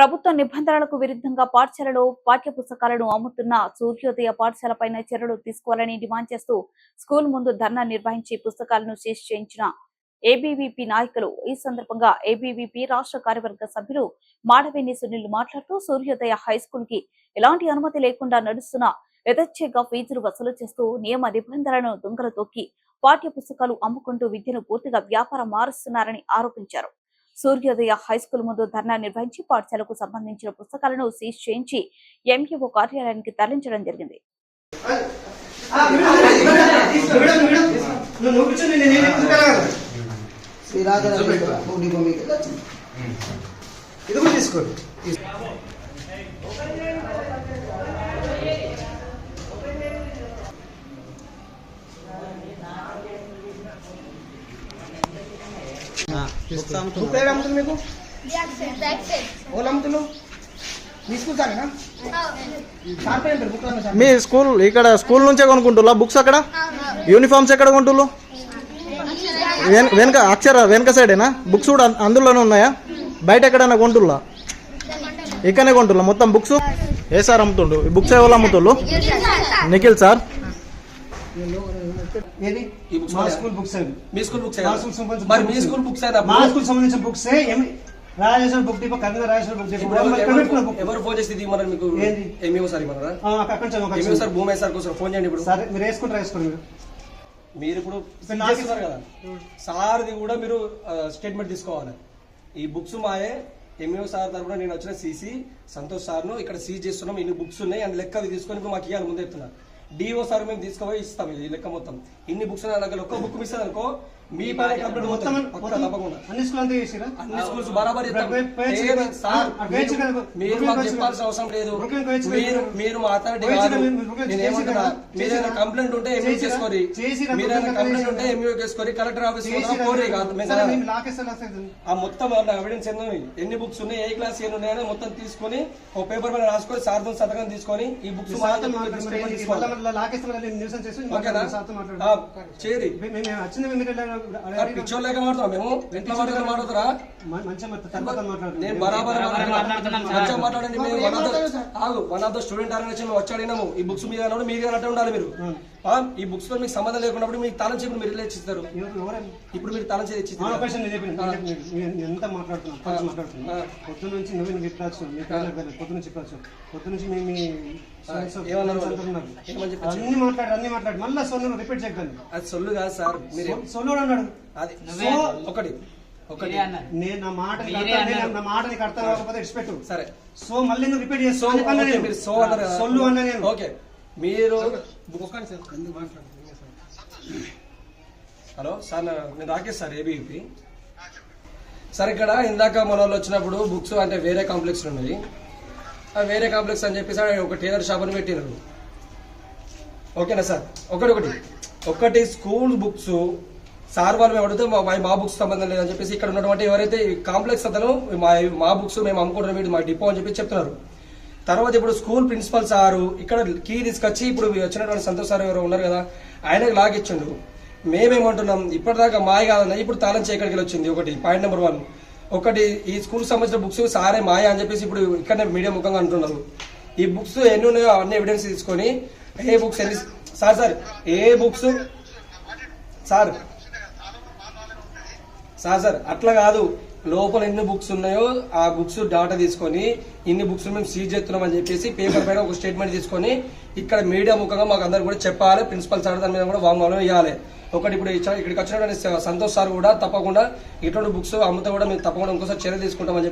ప్రభుత్వ నిబంధనలకు విరుద్ధంగా పాఠశాలలో పాఠ్య పుస్తకాలను అమ్ముతున్న సూర్యోదయ పాఠశాలపైన చర్యలు తీసుకోవాలని డిమాండ్ చేస్తూ స్కూల్ ముందు ధర్నా నిర్వహించి పుస్తకాలను సీజ్ చేయించిన ఏబీవీపీ నాయకులు. ఈ సందర్భంగా ఏబీవీపీ రాష్ట్ర కార్యవర్గ సభ్యులు మాడవేని సునీల్ మాట్లాడుతూ సూర్యోదయ హై స్కూల్కి ఎలాంటి అనుమతి లేకుండా నడుస్తున్న యథచ్ఛగా ఫీజులు వసూలు చేస్తూ నియమ నిబంధనలను దొంగలు తొక్కి పాఠ్య పుస్తకాలు అమ్ముకుంటూ విద్యను పూర్తిగా వ్యాపారం మారుస్తున్నారని ఆరోపించారు. సూర్యోదయ హై స్కూల్ ముందు ధర్నా నిర్వహించి పాఠశాలకు సంబంధించిన పుస్తకాలను సీజ్ చేయించి ఎంఈఓ కార్యాలయానికి తరలించడం జరిగింది. ఇది కూడా తీసుకోండి. బుక్ ఏడు అమ్ముతుంది మీకు ఓళ్ళు అమ్ముతున్నావు మీ స్కూల్ సారేనా మీ ఇక్కడ స్కూల్ నుంచే కొనుక్కుంటున్నా బుక్స్ అక్కడ? యూనిఫామ్స్ ఎక్కడ కొంటుళ్ళు వెన- వెనక అక్షర వెనక సైడేనా? బుక్స్ కూడా అందులోనే ఉన్నాయా? బయట ఎక్కడైనా కొంటుల్లా ఇక్కడనే కొంటుల్లా మొత్తం బుక్స్? ఏ సార్ అమ్ముతుండు ఈ బుక్స్ ఎవరు అమ్ముతుండ్రు? నిఖిల్ సార్. ఏది? మా? స్కూల్ బుక్స్ మీ స్కూల్ బుక్స్ మా స్కూల్ సంబంధించిన మరి మీ. స్కూల్ బుక్స్ మా స్కూల్ సంబంధించిన books Rajeshwara book depot Kurnool Rajeshwara book depot ఎవరు- ఫోన్ చేసి తీయమన్నారు మీకు? ఎంఈఓ సార్ ఇవ్వమన్నారా? ఆ, అక్కడ ఎంఈఓ సార్ భూమి సార్ కోసం? ఫోన్ చేయండి ఇప్పుడు. సరే మీరు వేసుకుంటారు వేసుకోండి మీరు. మీరు ఇప్పుడు ఇప్పుడు నాకు చేస్తున్నారు కదా. సార్ది కూడా మీరు స్టేట్మెంట్ తీసుకోవాలి. ఈ బుక్స్ మాయే ఎంఈఓ సార్ తరపున నేను వచ్చిన సీసీ సంతోష్ సార్ను ఇక్కడ సీజ్ చేస్తున్నాం ఇన్ని బుక్స్ ఉన్నాయి అండ్ లెక్క తీసుకొని మాకు ఇవ్వాలి ముందే చెప్తున్నా. డిఓ సార్ మేము తీసుకుపోయి ఇస్తాం ఈ లెక్క మొత్తం. ఇన్ని బుక్స్ అనగా దగ్గర ఒక్క బుక్ మిస్ అనుకో మీ పైన కంప్లీట్ మొత్తం తప్పకుండా. అన్ని చేసిరా అన్ని స్కూల్స్ బరాబర్ మీరు- మాకు చెప్పాల్సిన. అవసరం లేదు. మీరు మీరు మా అథారిటీ కాదు. నేను ఏమంటున్నా. కంప్లైంట్ ఉంటే చేసుకోరి? కంప్లైంట్ ఉంటే చేసుకోరి? కలెక్టర్ ఆఫీస్ కోరి కాదు. ఆ మొత్తం ఎవిడెన్స్ ఎన్ని ఎన్ని బుక్స్ ఉన్నాయి? ఏ క్లాస్ ఎన్ని ఉన్నాయని మొత్తం తీసుకొని ఒక పేపర్ మీద రాసుకొని సార్తో సంతకం తీసుకొని ఈ బుక్స్ చేరి. మేము వచ్చింది మీరు ఇలా ఆ, పిచ్చోళ్ళు లేక మాట్లాడుతున్నాం మేము? ఇంట్లో మాట్లాడుతున్నా మాట్లాడుతారా. నేను బరాబర్ మంచిగా మాట్లాడండి. మేము ఆగు. One of the student organisation మేము వచ్చి అడిగినాము ఈ బుక్స్ మీద అన్నప్పుడు మీరు అన్నట్టు ఉండాలి మీరు. ఈ బుక్స్తో మీకు సంబంధం లేకున్నప్పుడు మీకు తాళం చెప్పి మీరు ఇచ్చిస్తారు? ఇప్పుడు మీరు తాళం చేసి ఎంత మాట్లాడుతున్నా? కొంచెం మాట్లాడుతున్నా. ఆ. పొద్దు నుంచి నువ్వు నువ్వు చెప్పాల్సిన మీ. పొద్దు నుంచి చెప్పాల్సిన పొద్దు నుంచి మీ మీ friends, ఏమన్నారు friends వాళ్ళు? అందరూ ఉన్నారు. ఏమని చెప్పొచ్చు? అన్ని మాట్లాడు అన్ని మాట్లాడు. మళ్ళీ సొన్ను రిపీట్ చేయగలను అది సొల్లు కాదు సార్. మీరు సొల్లుడు అన్నాడు అది సో ఒకటి ఒకటి. నేను నా మాట అర్థం- నేను నా మాట నీకు అర్థం కాకపోతే ఎక్స్పెక్ట్ సరే. సో మళ్ళీ నువ్వు రిపీట్ చేసి సో. మీరు సో అన్నారు కదా. సొల్లు అన్నా నేను. ఓకే. మీరు హలో సార్ నేను రాకేష్ సార్ ఏబీపీ సార్ ఇక్కడ ఇందాక మన వాళ్ళు వచ్చినప్పుడు బుక్స్ అంటే వేరే కాంప్లెక్స్ ఉన్నాయి. ఆ వేరే కాంప్లెక్స్ అని చెప్పేసి ఆడ ఒక టైలర్ షాప్ అని పెట్టినారు. ఓకేనా సార్? ఒకటి ఒకటి. ఒకటి స్కూల్ బుక్స్ సార్ వాళ్ళు మేము అడిగితే మా మా బుక్స్ సంబంధం లేదని చెప్పేసి ఇక్కడ ఉన్నటువంటి ఎవరైతే కాంప్లెక్స్ అతను మా మా బుక్స్ మేము అమ్ముకుంటున్నాం వీడు మా డిపో అని చెప్పి చెప్తున్నారు. తర్వాత ఇప్పుడు స్కూల్ ప్రిన్సిపల్ సారు ఇక్కడ కీ తీసుకొచ్చి ఇప్పుడు వచ్చినటువంటి సంతోష్ సార్ ఎవరు ఉన్నారు కదా ఆయనకు లాగిచ్చిండు మేమేమంటున్నాం ఇప్పటిదాకా మాయ కాదన్న ఇప్పుడు తాళం చేయకడికి వచ్చింది ఒకటి పాయింట్ నెంబర్ వన్ ఒకటి ఈ స్కూల్ సంబంధించిన బుక్స్ సారే మాయ అని చెప్పేసి ఇప్పుడు ఇక్కడనే మీడియా ముఖంగా అంటున్నారు. ఈ బుక్స్ ఎన్ని ఉన్నాయో అన్ని ఎవిడెన్స్ తీసుకొని ఏ బుక్స్ ఎన్ని సార్ సార్ ఏ బుక్స్ సార్ సార్ సార్ అట్లా కాదు. లోపల ఎన్ని బుక్స్ ఉన్నాయో ఆ బుక్స్ డాటా తీసుకొని ఇన్ని బుక్స్ మేము సీజ్ చేస్తున్నాం అని చెప్పేసి పేపర్ పైన ఒక స్టేట్మెంట్ తీసుకొని ఇక్కడ మీడియా ముఖంగా మాకు అందరు కూడా చెప్పాలి. ప్రిన్సిపల్ సార్ దాని మీద కూడా వాంగ్మూలం ఇవ్వాలి ఒకటి ఇప్పుడు ఇక్కడికి వచ్చినటువంటి సంతోష్ సార్ కూడా తప్పకుండా ఇటువంటి బుక్స్ అమ్ముతా కూడా మేము తప్పకుండా ఇంకోసారి చర్య తీసుకుంటామని చెప్పి